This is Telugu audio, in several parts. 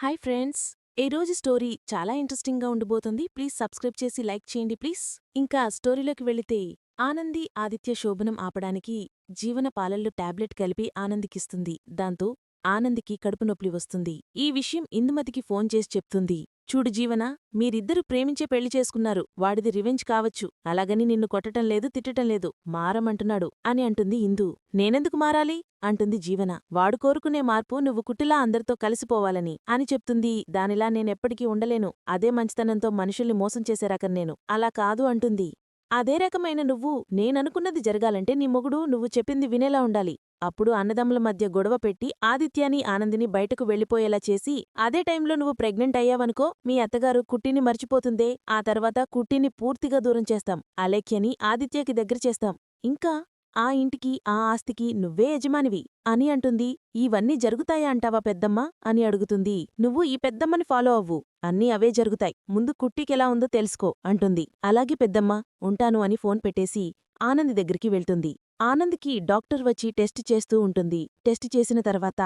Hi friends. ఈ రోజు స్టోరీ చాలా ఇంట్రెస్టింగ్గా ఉండబోతుంది. ప్లీజ్ సబ్స్క్రైబ్ చేసి లైక్ చేయండి ప్లీజ్. ఇంకా స్టోరీలోకి వెళితే ఆనంది ఆదిత్య శోభనం ఆపడానికి జీవన పాలల్లో టాబ్లెట్ కలిపి ఆనందికిస్తుంది. దాంతో ఆనందికి కడుపునొప్పి వస్తుంది. ఈ విషయం ఇందుమతికి ఫోన్ చేసి చెప్తుంది. చూడు జీవన మీరిద్దరూ ప్రేమించే పెళ్ళి చేసుకున్నారు. వాడిది రివెంజ్ కావచ్చు. అలాగని నిన్ను కొట్టటం లేదు తిట్టటం లేదు. మారమంటున్నాడు అని అంటుంది ఇందు. నేనెందుకు మారాలి? అంటుంది జీవన. వాడు కోరుకునే మార్పు నువ్వు కుట్టిలా అందరితో కలిసిపోవాలని అని చెప్తుంది. దానిలా నేనెప్పటికీ ఉండలేను. అదే మంచితనంతో మనుషుల్ని మోసం చేసే రకం నేను. అలా కాదు అంటుంది. అదే రకమైన నువ్వు నేననుకున్నది జరగాలంటే నీ మొగుడు నువ్వు చెప్పింది వినేలా ఉండాలి. అప్పుడు అన్నదమ్ముల మధ్య గొడవ పెట్టి ఆదిత్యాని ఆనందిని బయటకు వెళ్ళిపోయేలా చేసి అదే టైంలో నువ్వు ప్రెగ్నెంట్ అయ్యావనుకో మీ అత్తగారు కుట్టిని మర్చిపోతుందే ఆ తర్వాత కుట్టిని పూర్తిగా దూరం చేస్తాం అలేఖ్యని ఆదిత్యకి దగ్గర చేస్తాం. ఇంకా ఆ ఇంటికి ఆ ఆస్తికి నువ్వే యజమానివి అని అంటుంది ఇవన్నీ జరుగుతాయా అంటావా పెద్దమ్మ? అని అడుగుతుంది నువ్వు ఈ పెద్దమ్మని ఫాలో అవ్వు అన్నీ అవే జరుగుతాయి ముందు కుట్టికెలా ఉందో తెలుసుకో అంటుంది. అలాగే పెద్దమ్మ ఉంటాను అని ఫోన్ పెట్టేసి ఆనంది దగ్గరికి వెళ్తుంది. ఆనంద్కి డాక్టర్ వచ్చి టెస్ట్ చేస్తూ ఉంటుంది. టెస్ట్ చేసిన తర్వాత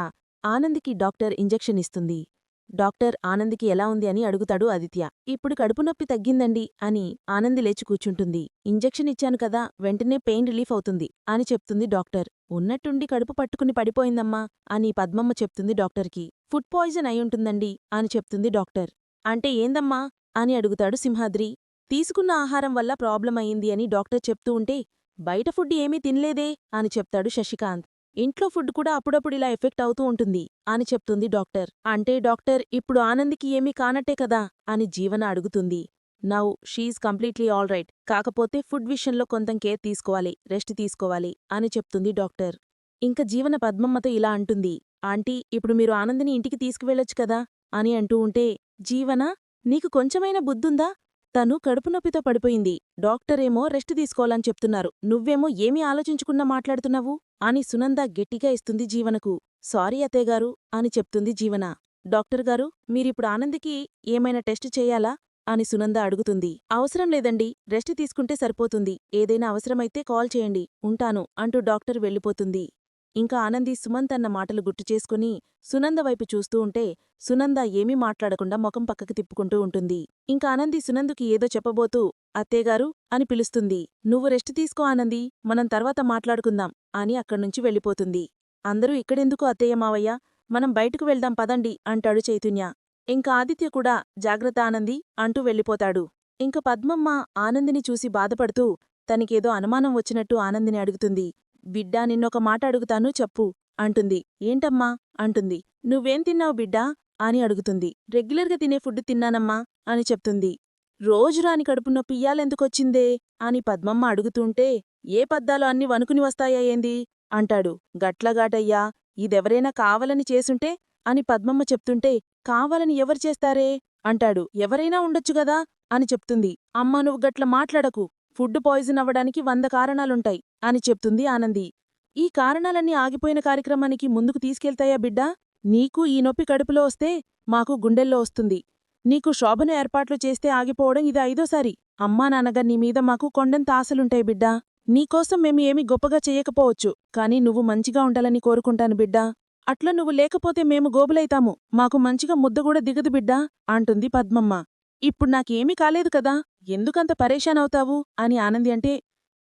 ఆనంద్కి డాక్టర్ ఇంజెక్షన్ ఇస్తుంది. డాక్టర్ ఆనందికి ఎలా ఉంది అని అడుగుతాడు ఆదిత్య. ఇప్పుడు కడుపు నొప్పి తగ్గిందండి అని ఆనంది లేచి కూర్చుంటుంది. ఇంజెక్షన్ ఇచ్చాను కదా వెంటనే పెయిన్ రిలీఫ్ అవుతుంది అని చెప్తుంది డాక్టర్. ఉన్నట్టుండి కడుపు పట్టుకుని పడిపోయిందమ్మా అని పద్మమ్మ చెప్తుంది డాక్టర్కి. ఫుడ్ పాయిజన్ అయ్యుంటుందండి అని చెప్తుంది డాక్టర్. అంటే ఏందమ్మా అని అడుగుతాడు సింహాద్రి. తీసుకున్న ఆహారం వల్ల ప్రాబ్లం అయింది అని డాక్టర్ చెప్తూ ఉంటే బయట ఫుడ్ ఏమీ తినలేదే అని చెప్తాడు శశికాంత్. ఇంట్లో ఫుడ్ కూడా అప్పుడప్పుడు ఇలా ఎఫెక్ట్ అవుతూ ఉంటుంది అని చెప్తుంది డాక్టర్. అంటే డాక్టర్ ఇప్పుడు ఆనందికి ఏమీ కానట్టే కదా అని జీవన అడుగుతుంది. Now she's completely all right. కాకపోతే ఫుడ్ విషయంలో కొంత కేర్ తీసుకోవాలి రెస్ట్ తీసుకోవాలి అని చెప్తుంది డాక్టర్. ఇంక జీవన పద్మమ్మతో ఇలా అంటుంది. ఆంటీ ఇప్పుడు మీరు ఆనందిని ఇంటికి తీసుకువెళ్ళొచ్చు కదా అని అంటూ ఉంటే జీవన నీకు కొంచెమైన బుద్ధుందా? తను కడుపునొప్పితో పడిపోయింది. డాక్టరేమో రెస్ట్ తీసుకోవాలని చెప్తున్నారు. నువ్వేమో ఏమీ ఆలోచించుకున్నా మాట్లాడుతున్నావు? అని సునంద గట్టిగా ఇస్తుంది జీవనకు. సారీ అత్తయ్యగారు అని చెప్తుంది జీవన. డాక్టర్ గారు మీరిప్పుడు ఆనందికి ఏమైనా టెస్ట్ చెయ్యాలా అని సునంద అడుగుతుంది. అవసరం లేదండి రెస్ట్ తీసుకుంటే సరిపోతుంది. ఏదైనా అవసరమైతే కాల్ చేయండి ఉంటాను అంటూ డాక్టర్ వెళ్ళిపోతుంది. ఇంకా ఆనంది సుమంత్ అన్న మాటలు గుర్తుచేసుకుని సునంద వైపు చూస్తూ ఉంటే సునంద ఏమీ మాట్లాడకుండా ముఖం పక్కకి తిప్పుకుంటూ ఉంటుంది. ఇంకా ఆనంది సునందుకి ఏదో చెప్పబోతూ అత్తేగారు అని పిలుస్తుంది. నువ్వు రెస్ట్ తీసుకో ఆనంది మనం తర్వాత మాట్లాడుకుందాం అని అక్కడ్నుంచి వెళ్ళిపోతుంది. అందరూ ఇక్కడెందుకు అత్తయ్య మావయ్య? మనం బయటకు వెళ్దాం పదండి అంటాడు చైతున్య. ఇంకా ఆదిత్య కూడా జాగ్రత్త ఆనంది అంటూ వెళ్ళిపోతాడు. ఇంక పద్మమ్మ ఆనందిని చూసి బాధపడుతూ తనకేదో అనుమానం వచ్చినట్టు ఆనందిని అడుగుతుంది. బిడ్డా నిన్నొక మాట అడుగుతాను చెప్పు అంటుంది. ఏంటమ్మా? అంటుంది. నువ్వేం తిన్నావు బిడ్డా? అని అడుగుతుంది. రెగ్యులర్గా తినే ఫుడ్ తిన్నానమ్మా అని చెప్తుంది. రోజు రాని కడుపు నొప్పి ఇయ్యాలెందుకొచ్చిందే? అని పద్మమ్మ అడుగుతుంటే ఏ పద్దాలు అన్ని వణుకుని వస్తాయా ఏంది? అంటాడు. గట్లగాటయ్యా ఇదెవరైనా కావాలని చేసుంటే? అని పద్మమ్మ చెప్తుంటే కావాలని ఎవరు చేస్తారే? అంటాడు. ఎవరైనా ఉండొచ్చుగదా అని చెప్తుంది. అమ్మ నువ్వు గట్ల మాట్లాడకు ఫుడ్ పాయిజన్ అవ్వడానికి వంద కారణాలుంటాయి అని చెప్తుంది ఆనంది. ఈ కారణాలన్నీ ఆగిపోయిన కార్యక్రమానికి ముందుకు తీసుకెళ్తాయా బిడ్డా? నీకు ఈ నొప్పి కడుపులో వస్తే మాకు గుండెల్లో వస్తుంది. నీకు శోభన ఏర్పాట్లు చేస్తే ఆగిపోవడం ఇది ఐదోసారి. అమ్మా నాన్నగా నీమీద మాకు కొండంత ఆశలుంటాయి బిడ్డా. నీకోసం మేము ఏమీ గొప్పగా చెయ్యకపోవచ్చు కాని నువ్వు మంచిగా ఉండాలని కోరుకుంటాను బిడ్డా. అట్లా నువ్వు లేకపోతే మేము గోబులైతాము. మాకు మంచిగా ముద్దగూడ దిగదు బిడ్డా అంటుంది పద్మమ్మ. ఇప్పుడు నాకేమీ కాలేదు కదా ఎందుకంత పరేషానవుతావు? అని ఆనంది అంటే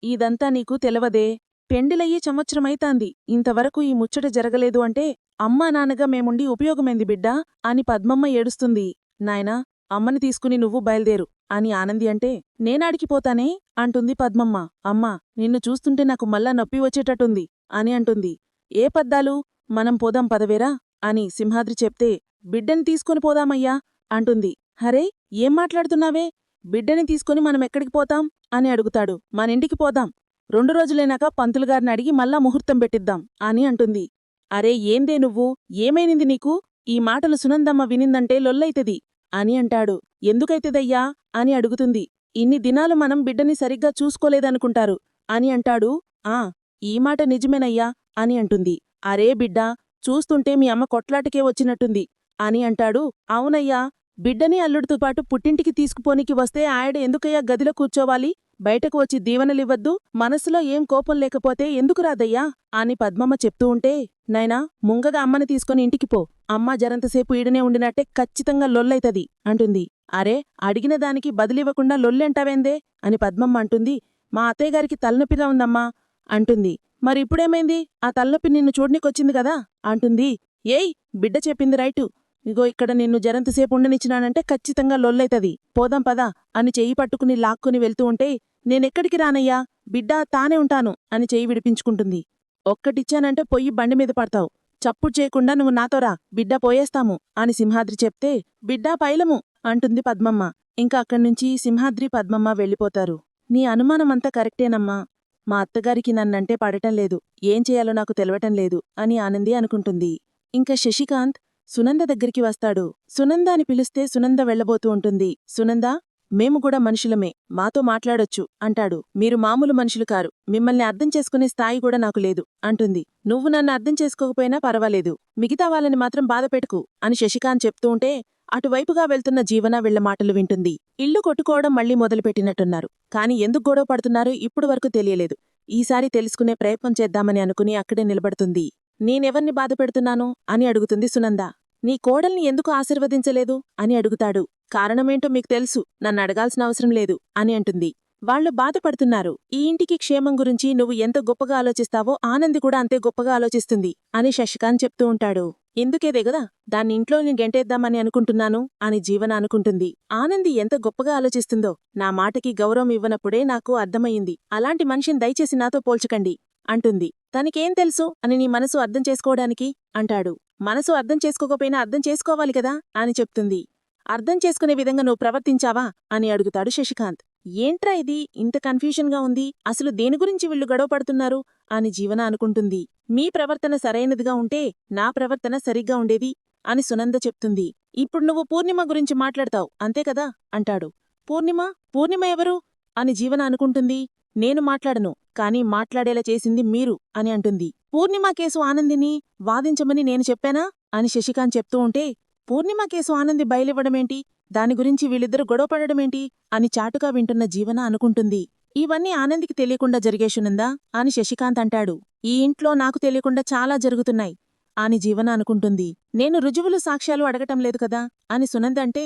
ఇదంతా నీకు తెలవదే. పెండిలయ్యే సంవత్సరమైతాంది. ఇంతవరకు ఈ ముచ్చట జరగలేదు అంటే అమ్మా నాన్నగా మేముండి ఉపయోగమైంది బిడ్డా? అని పద్మమ్మ ఏడుస్తుంది. నాయనా అమ్మని తీసుకుని నువ్వు బయల్దేరు అని ఆనంది అంటే నేనాడికిపోతానే అంటుంది పద్మమ్మ. అమ్మా నిన్ను చూస్తుంటే నాకు మళ్ళా నొప్పి వచ్చేటట్టుంది అని అంటుంది. ఏ పద్దాలు? మనం పోదాం పదవేరా? అని సింహాద్రి చెప్తే బిడ్డని తీసుకుని పోదామయ్యా అంటుంది. హరే ఏం మాట్లాడుతున్నావే? బిడ్డని తీసుకుని మనమెక్కడికి పోతాం? అని అడుగుతాడు. మనింటికి పోదాం. రెండు రోజులైనాక పంతులుగారిని అడిగి మళ్ళా ముహూర్తం పెట్టిద్దాం అని అంటుంది. అరే ఏందే నువ్వు? ఏమైనింది నీకు? ఈ మాటలు సునందమ్మ వినిందంటే లొల్లైతది అని అంటాడు. ఎందుకైతదయ్యా? అని అడుగుతుంది. ఇన్ని దినాలు మనం బిడ్డని సరిగ్గా చూసుకోలేదనుకుంటారు అని అంటాడు. ఆ ఈ మాట నిజమేనయ్యా అని అంటుంది. అరే బిడ్డా చూస్తుంటే మీ అమ్మ కొట్లాటికే వచ్చినట్టుంది అని అంటాడు. అవునయ్యా బిడ్డని అల్లుడితో పాటు పుట్టింటికి తీసుకుపోనికి వస్తే ఆయన ఎందుకయ్యా గదిలో కూర్చోవాలి? బయటకు వచ్చి దీవెనలివ్వద్దు? మనసులో ఏం కోపం లేకపోతే ఎందుకు రాదయ్యా? అని పద్మమ్మ చెప్తూ ఉంటే నైనా ముంగగా అమ్మని తీసుకుని ఇంటికి పో. అమ్మ జరంతసేపు ఈడనే ఉండినట్టే ఖచ్చితంగా లొల్లైతది అంటుంది. అరే అడిగిన దానికి బదిలివ్వకుండా లొల్లెంటావేందే? అని పద్మమ్మ అంటుంది. మా అత్తయ్యగారికి తలనొప్పిగా ఉందమ్మా అంటుంది. మరి ఇప్పుడేమైంది? ఆ తలనొప్పి నిన్ను చూడనీకొచ్చింది కదా? అంటుంది. ఏయ్ బిడ్డ చెప్పింది రైటు. ఇగో ఇక్కడ నిన్ను జరంతసేపు ఉండనిచ్చినానంటే ఖచ్చితంగా లొల్లైతది. పోదాం పదా. అని చెయ్యి పట్టుకుని లాక్కుని వెళ్తూ ఉంటే నేనెక్కడికి రానయ్యా? బిడ్డా తానే ఉంటాను అని చెయ్యి విడిపించుకుంటుంది. ఒక్కటిచ్చానంటే పొయ్యి బండి మీద పడతావు. చప్పుడు చేయకుండా నువ్వు నాతోరా బిడ్డ పోయేస్తాము అని సింహాద్రి చెప్తే బిడ్డా పైలము అంటుంది పద్మమ్మ. ఇంకా అక్కడ్నుంచి సింహాద్రి పద్మమ్మ వెళ్ళిపోతారు. నీ అనుమానమంతా కరెక్టేనమ్మా. మా అత్తగారికి నన్నంటే పడటం లేదు. ఏం చేయాలో నాకు తెలవటం లేదు అని ఆనంది అనుకుంటుంది. ఇంకా శశికాంత్ సునంద దగ్గరికి వస్తాడు. సునంద అని పిలిస్తే సునంద వెళ్ళబోతూ ఉంటుంది. సునంద మేము కూడా మనుషులమే. మాతో మాట్లాడొచ్చు అంటాడు. మీరు మామూలు మనుషులు కారు. మిమ్మల్ని అర్థం చేసుకునే స్థాయి కూడా నాకు లేదు అంటుంది. నువ్వు నన్ను అర్థం చేసుకోకపోయినా పర్వాలేదు. మిగతా వాళ్ళని మాత్రం బాధపెట్టుకు అని శశికాంత్ చెప్తూ ఉంటే అటువైపుగా వెళ్తున్న జీవన వీళ్ళ మాటలు వింటుంది. ఇల్లు కొట్టుకోవడం మళ్ళీ మొదలుపెట్టినట్టున్నారు. కాని ఎందుకు గొడవ పడుతున్నారో ఇప్పుడు వరకు తెలియలేదు. ఈసారి తెలుసుకునే ప్రయత్నం చేద్దామని అనుకుని అక్కడే నిలబడుతుంది. నేనెవర్ని బాధపెడుతున్నాను అని అడుగుతుంది సునంద. నీ కోడల్ని ఎందుకు ఆశీర్వదించలేదు? అని అడుగుతాడు. కారణమేంటో మీకు తెలుసు నన్ను అడగాల్సిన అవసరం లేదు అని అంటుంది. వాళ్ళు బాధపడుతున్నారు. ఈ ఇంటికి క్షేమం గురించి నువ్వు ఎంత గొప్పగా ఆలోచిస్తావో ఆనంది కూడా అంతే గొప్పగా ఆలోచిస్తుంది అని శశికాంత్ చెప్తూ ఉంటాడు. ఎందుకేదే గదా? దాన్ని ఇంట్లోని గెంటేద్దామని అనుకుంటున్నాను అని జీవన అనుకుంటుంది. ఆనంది ఎంత గొప్పగా ఆలోచిస్తుందో నా మాటకి గౌరవం ఇవ్వనప్పుడే నాకు అర్థమయ్యింది. అలాంటి మనిషిని దయచేసి నాతో పోల్చకండి అంటుంది. తనకేం తెలుసు? అని నీ మనసు అర్థం చేసుకోవడానికి? అంటాడు. మనసు అర్థం చేసుకోకపోయినా అర్థం చేసుకోవాలి కదా? అని చెప్తుంది. అర్థం చేసుకునే విధంగా నువ్వు ప్రవర్తించావా? అని అడుగుతాడు శశికాంత్. ఏంట్రా ఇది? ఇంత కన్ఫ్యూషన్గా ఉంది. అసలు దేని గురించి వీళ్ళు గొడవపడుతున్నారు అని జీవన అనుకుంటుంది. మీ ప్రవర్తన సరైనదిగా ఉంటే నా ప్రవర్తన సరిగ్గా ఉండేది? అని సునంద చెప్తుంది. ఇప్పుడు నువ్వు పూర్ణిమ గురించి మాట్లాడతావు అంతే కదా? అంటాడు. పూర్ణిమ? పూర్ణిమ ఎవరు? అని జీవన అనుకుంటుంది. నేను మాట్లాడను. కాని మాట్లాడేలా చేసింది మీరు అని అంటుంది. పూర్ణిమ కేసు ఆనందిని వాదించమని నేను చెప్పానా? అని శశికాంత్ చెప్తూ ఉంటే పూర్ణిమ కేసు ఆనంది బయలివ్వడమేంటి? దాని గురించి వీళ్ళిద్దరూ గొడవపడడమేంటి? అని చాటుగా వింటున్న జీవన అనుకుంటుంది. ఇవన్నీ ఆనందికి తెలియకుండా జరిగేషునుందా అని శశికాంత్ అంటాడు. ఈ ఇంట్లో నాకు తెలియకుండా చాలా జరుగుతున్నాయి అని జీవన అనుకుంటుంది. నేను రుజువులు సాక్ష్యాలు అడగటం లేదు కదా? అని సునంద అంటే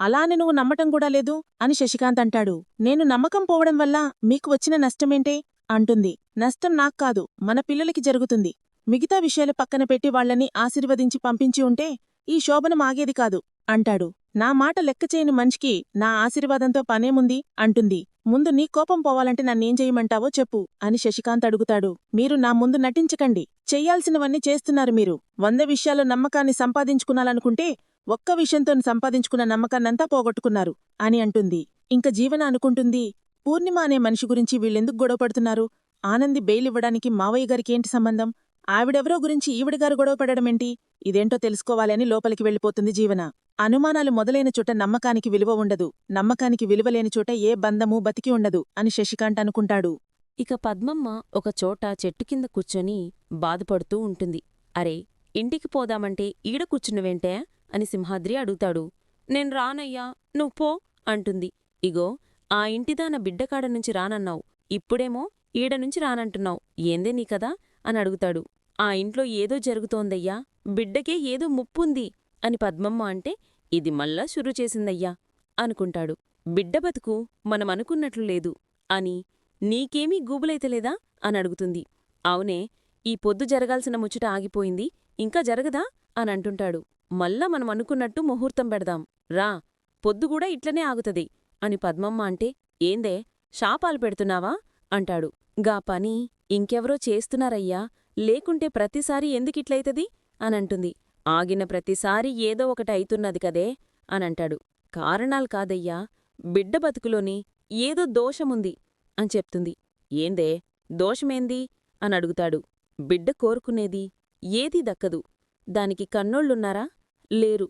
అలానే నువ్వు నమ్మటం కూడా లేదు అని శశికాంత్ అంటాడు. నేను నమ్మకం పోవడం వల్ల మీకు వచ్చిన నష్టమేంటే? అంటుంది. నష్టం నాక్కాదు మన పిల్లలకి జరుగుతుంది. మిగతా విషయాలు పక్కన పెట్టి వాళ్ళని ఆశీర్వదించి పంపించి ఉంటే ఈ శోభనం ఆగేది కాదు అంటాడు. నా మాట లెక్కచేయని మనిషికి నా ఆశీర్వాదంతో పనేముంది? అంటుంది. ముందు నీ కోపం పోవాలంటే నన్నేం చేయమంటావో చెప్పు అని శశికాంత్ అడుగుతాడు. మీరు నా ముందు నటించకండి. చెయ్యాల్సినవన్నీ చేస్తున్నారు మీరు. వంద విషయాల్లో నమ్మకాన్ని సంపాదించుకున్నాలనుకుంటే ఒక్క విషయంతో సంపాదించుకున్న నమ్మకాన్నంతా పోగొట్టుకున్నారు అని అంటుంది. ఇంక జీవన అనుకుంటుంది? పూర్ణిమ అనే మనిషి గురించి వీళ్ళెందుకు గొడవపడుతున్నారు ఆనంది బెయిలివ్వడానికి మావయ్య గారికేంటి సంబంధం? ఆవిడెవరో గురించి ఈవిడగారు గొడవపడడమేంటి ఇదేంటో తెలుసుకోవాలని లోపలికి వెళ్ళిపోతుంది జీవన. అనుమానాలు మొదలైన చోట నమ్మకానికి విలువ ఉండదు. నమ్మకానికి విలువలేని చోట ఏ బంధమూ బతికి ఉండదు అని శశికాంత్ అనుకుంటాడు. ఇక పద్మమ్మ ఒక చోట చెట్టు కింద కూర్చొని బాధపడుతూ ఉంటుంది. అరే ఇంటికి పోదామంటే ఈడ కూర్చున్నవేంటే అని సింహాద్రి అడుగుతాడు. నేను రానయ్యా నువ్వు పో అంటుంది. ఇగో ఆ ఇంటిదాన బిడ్డకాడ నుంచి రానన్నావు. ఇప్పుడేమో ఈడ నుంచి రానంటున్నావు. ఏందే నీ కదా అని అడుగుతాడు. ఆ ఇంట్లో ఏదో జరుగుతోందయ్యా. బిడ్డకే ఏదో ముప్పుంది అని పద్మమ్మ అంటే ఇది మళ్ళా షురు చేసిందయ్యా అనుకుంటాడు. బిడ్డ బతుకు మనమనుకున్నట్లు లేదు అని నీకేమీ గూబులైతలేదా అని అడుగుతుంది. అవునే ఈ పొద్దు జరగాల్సిన ముచ్చట ఆగిపోయింది. ఇంకా జరగదా? అని అంటుంటాడు. మళ్ళా మనం అనుకున్నట్టు ముహూర్తం పెడదాం. రా పొద్దుగూడా ఇట్లనే ఆగుతది. అని పద్మమ్మ అంటే ఏందే శాపాలు పెడుతున్నావా? అంటాడు. గా పని ఇంకెవరో చేస్తున్నారయ్యా లేకుంటే ప్రతిసారి ఎందుకిట్లయితది? అనంటుంది. ఆగిన ప్రతిసారి ఏదో ఒకటి అయితున్నది కదే? అనంటాడు. కారణాలు కాదయ్యా బిడ్డ బతుకులోని ఏదో దోషముంది అని చెప్తుంది. ఏందే దోషమేంది? అని అడుగుతాడు. బిడ్డ కోరుకునేది ఏదీ దక్కదు. దానికి కన్నోళ్ళున్నారా? లేరు.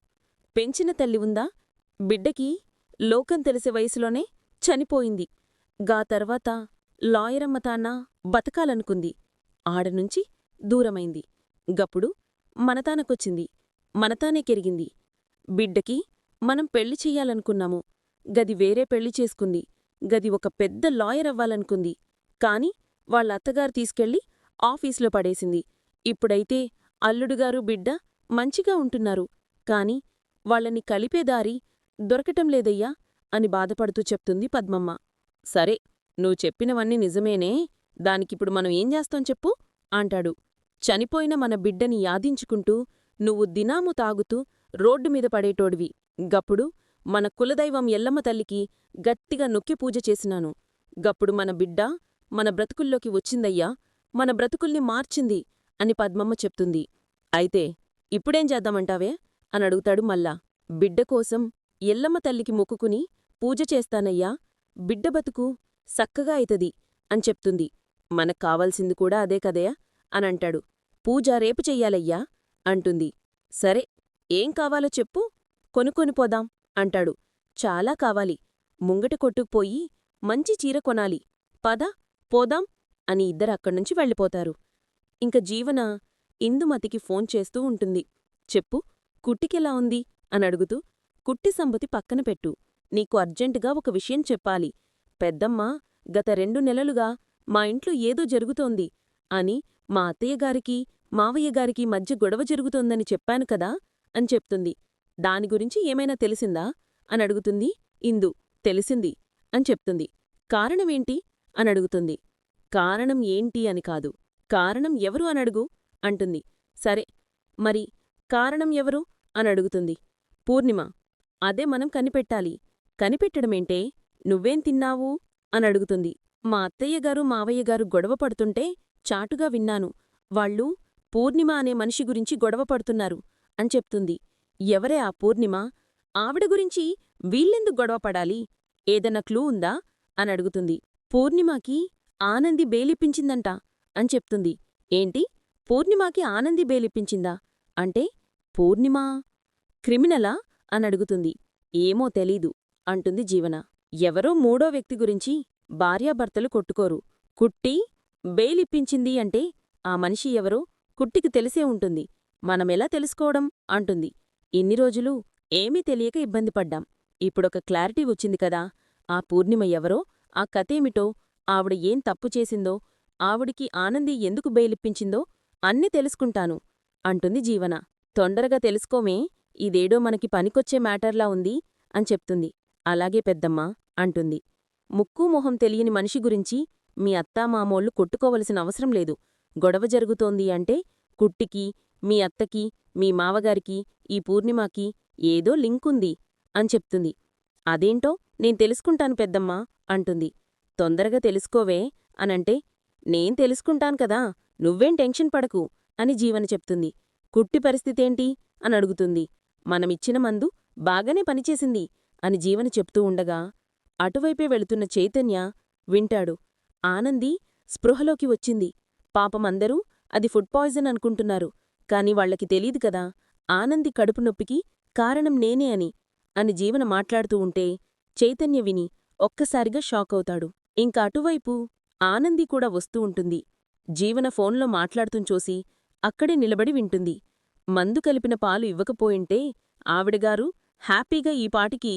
పెంచిన తల్లి ఉందా? బిడ్డకి లోకం తెలిసే వయసులోనే చనిపోయింది. గా తర్వాత లాయరమ్మ తాన బతకాలనుకుంది. ఆడనుంచి దూరమైంది. గప్పుడు మనతానకొచ్చింది మనతానే కెరిగింది. బిడ్డకి మనం పెళ్ళి చెయ్యాలనుకున్నాము. గది వేరే పెళ్ళి చేసుకుంది. గది ఒక పెద్ద లాయర్ అవ్వాలనుకుంది. కాని వాళ్ళ అత్తగారు తీసుకెళ్ళి ఆఫీసులో పడేసింది. ఇప్పుడైతే అల్లుడుగారు బిడ్డ మంచిగా ఉంటున్నారు. కాని వాళ్ళని కలిపేదారి దొరకటం లేదయ్యా అని బాధపడుతూ చెప్తుంది పద్మమ్మ. సరే నువ్వు చెప్పినవన్నీ నిజమేనే దానికిప్పుడు మనం ఏం చేస్తాం చెప్పు అంటాడు. చనిపోయిన మన బిడ్డని యాదించుకుంటూ నువ్వు దినాము తాగుతూ రోడ్డు మీద పడేటోడివి. గప్పుడు మన కులదైవం ఎల్లమ్మ తల్లికి గట్టిగా నొక్కి పూజ చేసినాను. గప్పుడు మన బిడ్డ మన బ్రతుకుల్లోకి వచ్చిందయ్యా మన బ్రతుకుల్ని మార్చింది అని పద్మమ్మ చెప్తుంది. అయితే ఇప్పుడేం చేద్దామంటావే? అని అడుగుతాడు మల్లా. బిడ్డ కోసం ఎల్లమ్మ తల్లికి మొక్కుకుని పూజ చేస్తానయ్యా బిడ్డ బతుకు సక్కగా అయితది అని చెప్తుంది. మనకు కావాల్సింది కూడా అదే కదయా అనంటాడు పూజ రేపు చెయ్యాలయ్యా అంటుంది. సరే ఏం కావాలో చెప్పు కొనుక్కొని పోదాం అంటాడు. చాలా కావాలి. ముంగట కొట్టుకుపోయి మంచి చీర కొనాలి. పద పోదాం అని ఇద్దరక్కడ్నుంచి వెళ్ళిపోతారు. ఇంక జీవన ఇందుమతికి ఫోన్ చేస్తూ ఉంటుంది. చెప్పు కుట్టికెలా ఉంది? అని అడుగుతూ కుట్టి సంబతి పక్కన పెట్టు. నీకు అర్జెంటుగా ఒక విషయం చెప్పాలి. పెద్దమ్మ గత రెండు నెలలుగా మా ఇంట్లో ఏదో జరుగుతోంది అని మా అత్తయ్యగారికి మావయ్యగారికి మధ్య గొడవ జరుగుతోందని చెప్పాను కదా అని చెప్తుంది. దాని గురించి ఏమైనా తెలిసిందా? అని అడుగుతుంది. ఇందు తెలిసింది అని చెప్తుంది. కారణమేంటి? అని అడుగుతుంది. కారణం ఏంటి అని కాదు. కారణం ఎవరు అనడుగు అంటుంది. సరే మరి కారణం ఎవరు? అని అడుగుతుంది. పూర్ణిమ అదే మనం కనిపెట్టాలి. కనిపెట్టడమేంటే నువ్వేం తిన్నావు? అనడుగుతుంది మా అత్తయ్యగారు మావయ్యగారు గొడవ పడుతుంటే చాటుగా విన్నాను. వాళ్ళు పూర్ణిమ అనే మనిషి గురించి గొడవ పడుతున్నారు అని చెప్తుంది. ఎవరే ఆ పూర్ణిమ? ఆవిడ గురించి వీళ్ళెందుకు గొడవ పడాలి? ఏదన్నా క్లూ ఉందా? అని అడుగుతుంది. పూర్ణిమాకి ఆనంది బేలిప్పించిందంట అని చెప్తుంది. ఏంటి? పూర్ణిమాకి ఆనంది బేలిప్పించిందా? అంటే పూర్ణిమా? క్రిమినలా? అనడుగుతుంది. ఏమో తెలీదు అంటుంది జీవన. ఎవరో మూడో వ్యక్తి గురించి భార్యాభర్తలు కొట్టుకోరు. కుట్టి బెయిలిప్పించింది అంటే ఆ మనిషి ఎవరో కుట్టికి తెలిసే ఉంటుంది. మనమెలా తెలుసుకోవడం? అంటుంది. ఇన్ని రోజులు ఏమీ తెలియక ఇబ్బంది పడ్డాం. ఇప్పుడొక క్లారిటీ వచ్చింది కదా. ఆ పూర్ణిమ ఎవరో ఆ కథేమిటో ఆవిడ ఏం తప్పు చేసిందో ఆవిడికి ఆనంది ఎందుకు బెయిలిప్పించిందో అన్నీ తెలుసుకుంటాను అంటుంది జీవన. తొందరగా తెలుసుకోమే ఇదేడో మనకి పనికొచ్చే మ్యాటర్లా ఉంది అని చెప్తుంది. అలాగే పెద్దమ్మా అంటుంది. ముక్కు మొహం తెలియని మనిషి గురించి మీ అత్తామామోళ్ళు కొట్టుకోవలసిన అవసరం లేదు. గొడవ జరుగుతోంది అంటే కుట్టికి మీ అత్తకి మీ మావగారికి ఈ పూర్ణిమాకి ఏదో లింకుంది అని చెప్తుంది. అదేంటో నేను తెలుసుకుంటాను పెద్దమ్మా అంటుంది. తొందరగా తెలుసుకోవే అనంటే నేం తెలుసుకుంటాను కదా నువ్వేం టెన్షన్ పడకు అని జీవన చెప్తుంది. కుట్టి పరిస్థితేంటి అని అడుగుతుంది. మనమిచ్చిన మందు బాగానే పనిచేసింది అని జీవన చెప్తూ ఉండగా అటువైపే వెళుతున్న చైతన్య వింటాడు. ఆనంది స్పృహలోకి వచ్చింది. పాపమందరూ అది ఫుడ్ పాయిజన్ అనుకుంటున్నారు. కాని వాళ్ళకి తెలీదు కదా ఆనంది కడుపు నొప్పికి కారణం నేనే అని అని జీవన మాట్లాడుతూ ఉంటే చైతన్య విని ఒక్కసారిగా షాకవుతాడు ఇంక అటువైపు ఆనంది కూడా వస్తూ ఉంటుంది. జీవన ఫోన్లో మాట్లాడుతూ చూసి అక్కడే నిలబడి వింటుంది. మందు కలిపిన పాలు ఇవ్వకపోయింటే ఆవిడగారు హ్యాపీగా ఈ పాటికి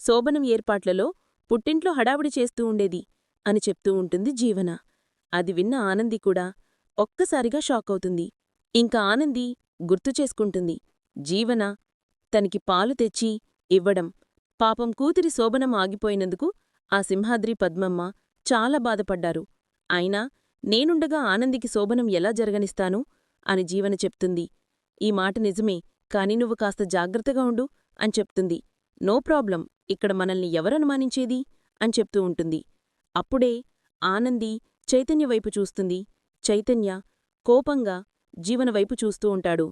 శోభనం ఏర్పాట్లలో పుట్టింట్లో హడావిడి చేస్తూ ఉండేది అని చెప్తూ ఉంటుంది జీవన. అది విన్న ఆనంది కూడా ఒక్కసారిగా షాకవుతుంది. ఇంకా ఆనంది గుర్తు చేసుకుంటుంది. జీవన తనకి పాలు తెచ్చి ఇవ్వడం పాపం కూతురి శోభనం ఆగిపోయినందుకు ఆ సింహాద్రి పద్మమ్మ చాలా బాధపడ్డారు. అయినా నేనుండగా ఆనందికి శోభనం ఎలా జరగనిస్తాను అని జీవన చెప్తుంది. ఈ మాట నిజమే కాని నువ్వు కాస్త జాగ్రత్తగా ఉండు అని చెప్తుంది. నో ప్రాబ్లం ఇక్కడ మనల్ని ఎవరనుమానించేది అని చెప్తూ ఉంటుంది. అప్పుడే ఆనంది చైతన్య వైపు చూస్తుంది. చైతన్య కోపంగా జీవన వైపు చూస్తూ ఉంటాడు.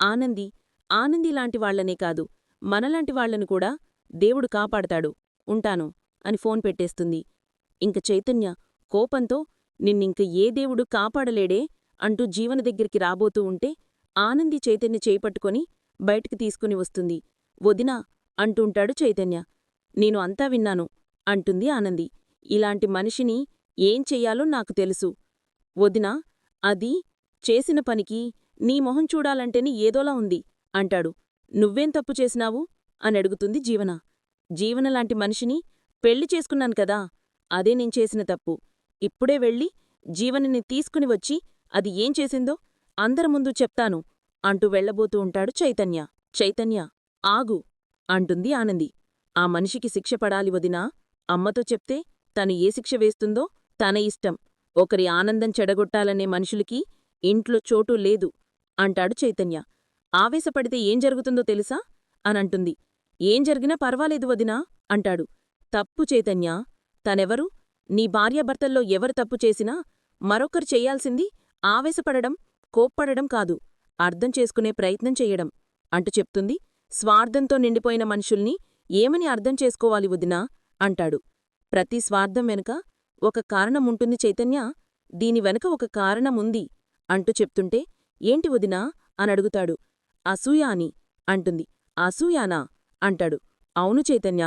ఆనంది ఆనంది లాంటి వాళ్ళనే కాదు మనలాంటి వాళ్ళను కూడా దేవుడు కాపాడతాడు ఉంటాను అని ఫోన్ పెట్టేస్తుంది. ఇంక చైతన్య కోపంతో నిన్నింక ఏ దేవుడు కాపాడలేడే అంటూ జీవన దగ్గరికి రాబోతూ ఉంటే ఆనంది చైతన్య చేపట్టుకొని బయటికి తీసుకుని వస్తుంది. వదినా అంటుంటాడు చైతన్య. నేను అంతా విన్నాను అంటుంది ఆనంది. ఇలాంటి మనిషిని ఏం చెయ్యాలో నాకు తెలుసు. వదినా అది చేసిన పనికి నీ మొహం చూడాలంటేనే ఏదోలా ఉంది అంటాడు. నువ్వేం తప్పు చేసినావు? అని అడుగుతుంది జీవన. జీవనలాంటి మనిషిని పెళ్ళి చేసుకున్నాను కదా అదే నేను చేసిన తప్పు. ఇప్పుడే వెళ్ళి జీవనని తీసుకుని వచ్చి అది ఏం చేసిందో అందరి ముందు చెప్తాను అంటూ వెళ్ళబోతూ ఉంటాడు చైతన్య. చైతన్య ఆగు అంటుంది ఆనంది. ఆ మనిషికి శిక్ష పడాలి వదినా. అమ్మతో చెప్తే తను ఏ శిక్ష వేస్తుందో తన ఇష్టం. ఒకరి ఆనందం చెడగొట్టాలనే మనుషులకి ఇంట్లో చోటు లేదు అంటాడు చైతన్య. ఆవేశపడితే ఏం జరుగుతుందో తెలుసా? అనంటుంది. ఏం జరిగినా పర్వాలేదు వదినా అంటాడు. తప్పు చైతన్య. తనెవరు? నీ భార్యాభర్తల్లో ఎవరు తప్పు చేసినా మరొకరు చెయ్యాల్సింది ఆవేశపడడం కోప్పడడం కాదు అర్థం చేసుకునే ప్రయత్నం చెయ్యడం అంటూ చెప్తుంది స్వార్థంతో నిండిపోయిన మనుషుల్ని ఏమని అర్థం చేసుకోవాలి వదినా? అంటాడు. ప్రతి స్వార్థం వెనుక ఒక కారణముంటుంది చైతన్య దీని వెనుక ఒక కారణముంది అంటూ చెప్తుంటే ఏంటి వదినా? అనడుగుతాడు అసూయ అని అంటుంది. అసూయానా? అంటాడు. అవును చైతన్య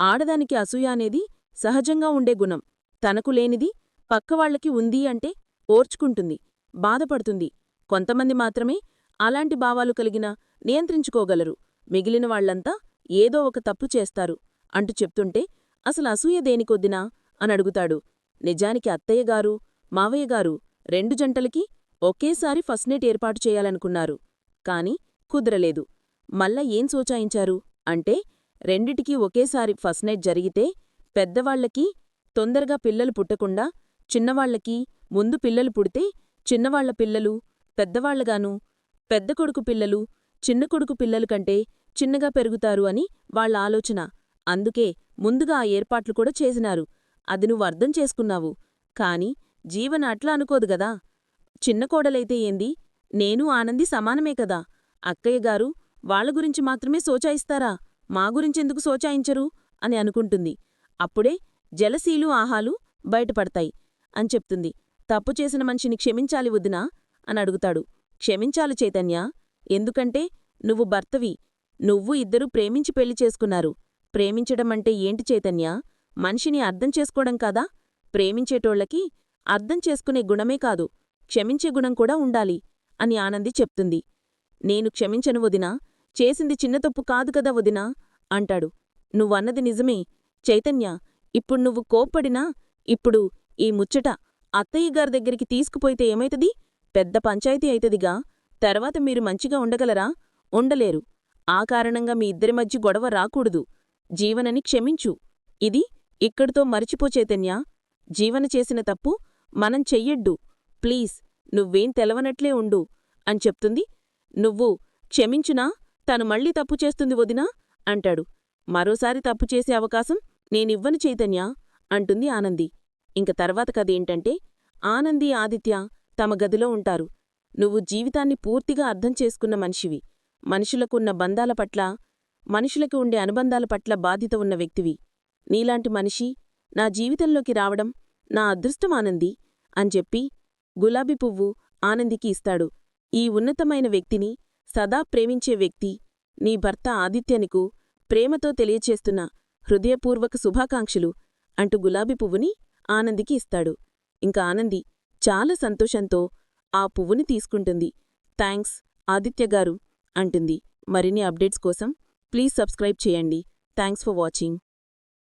ఆడదానికి అసూయ అనేది సహజంగా ఉండే గుణం. తనకు లేనిది పక్కవాళ్ళకి ఉంది అంటే ఓర్చుకుంటుంది బాధపడుతుంది. కొంతమంది మాత్రమే అలాంటి భావాలు కలిగిన నియంత్రించుకోగలరు. మిగిలిన వాళ్ళంతా ఏదో ఒక తప్పు చేస్తారు. అంటూ చెప్తుంటే అసలు అసూయ దేనికొద్దినా? అనడుగుతాడు నిజానికి అత్తయ్యగారు మావయ్యగారు రెండు జంటలకి ఒకేసారి ఫస్ట్ నైట్ ఏర్పాటు చేయాలనుకున్నారు. కాని కుదరలేదు. మళ్ళా ఏం సూచాయించారు? అంటే రెండిటికీ ఒకేసారి ఫస్ట్ నైట్ జరిగితే పెద్దవాళ్ళకి తొందరగా పిల్లలు పుట్టకుండా చిన్నవాళ్ళకి ముందు పిల్లలు పుడితే చిన్నవాళ్ళ పిల్లలు పెద్దవాళ్ళగాను పెద్ద కొడుకు పిల్లలు చిన్న కొడుకు పిల్లలు కంటే చిన్నగా పెరుగుతారు అని వాళ్ళ ఆలోచన. అందుకే ముందుగా ఆ ఏర్పాట్లు కూడా చేసినారు. అది నువ్వు అర్థం చేసుకున్నావు. కాని జీవన అట్లా అనుకోదు గదా. చిన్న కోడలైతే ఏంది? నేను ఆనంది సమానమే కదా. అక్కయ్యగారు వాళ్ళ గురించి మాత్రమే సోచాయిస్తారా? మా గురించెందుకు సోచాయించరు? అని అనుకుంటుంది. అప్పుడే జలశీలు ఆహాలు బయటపడతాయి అని చెప్తుంది. తప్పు చేసిన మనిషిని క్షమించాలి వద్దునా అని అడుగుతాడు. క్షమించాలి చైతన్య. ఎందుకంటే నువ్వు భర్తవి. నువ్వు ఇద్దరూ ప్రేమించి పెళ్ళి చేసుకున్నారు. ప్రేమించడమంటే ఏంటి చైతన్య? మనిషిని అర్థం చేసుకోవడం కాదా? ప్రేమించేటోళ్ళకి అర్థం చేసుకునే గుణమే కాదు. క్షమించే గుణం కూడా ఉండాలి అని ఆనంది చెప్తుంది. నేను క్షమించను వదినా. చేసింది చిన్న తప్పు కాదు కదా వదినా? అంటాడు. నువ్వన్నది నిజమే. చైతన్య ఇప్పుడు నువ్వు కోప్పడినా ఇప్పుడు ఈ ముచ్చట అత్తయ్యగారి దగ్గరికి తీసుకుపోయితే ఏమైతది? పెద్ద పంచాయతీ అయితదిగా. తర్వాత మీరు మంచిగా ఉండగలరా? ఉండలేరు. ఆ కారణంగా మీ ఇద్దరి మధ్య గొడవ రాకూడదు. జీవనని క్షమించు. ఇది ఇక్కడితో మరిచిపో చైతన్య. జీవన చేసిన తప్పు మనం చెయ్యొడ్డు ప్లీజ్ నువ్వేం తెలవనట్లే ఉండు అని చెప్తుంది. నువ్వు క్షమించునా? తను మళ్ళీ తప్పు చేస్తుంది వదినా అంటాడు. మరోసారి తప్పు చేసే అవకాశం నేనివ్వను చైతన్య అంటుంది ఆనంది. ఇంక తర్వాత కదేంటంటే ఆనంది ఆదిత్య తమ గదిలో ఉంటారు. నువ్వు జీవితాన్ని పూర్తిగా అర్థం చేసుకున్న మనిషివి. మనుషులకున్న బంధాల పట్ల మనుషులకు ఉండే అనుబంధాల పట్ల బాధ్యత ఉన్న వ్యక్తివి. నీలాంటి మనిషి నా జీవితంలోకి రావడం నా అదృష్టం ఆనంది అని చెప్పి గులాబీ పువ్వు ఆనందికి ఇస్తాడు. ఈ ఉన్నతమైన వ్యక్తిని సదా ప్రేమించే వ్యక్తి నీ భర్త ఆదిత్యనికు ప్రేమతో తెలియచేస్తున్న హృదయపూర్వక శుభాకాంక్షలు అంటూ గులాబీ పువ్వుని ఆనందికి ఇస్తాడు. ఇంకా ఆనంది చాలా సంతోషంతో ఆ పువ్వుని తీసుకుంటుంది. థ్యాంక్స్ ఆదిత్యగారు అంటుంది. మరిన్ని అప్డేట్స్ కోసం ప్లీజ్ సబ్స్క్రైబ్ చేయండి. Thanks for watching.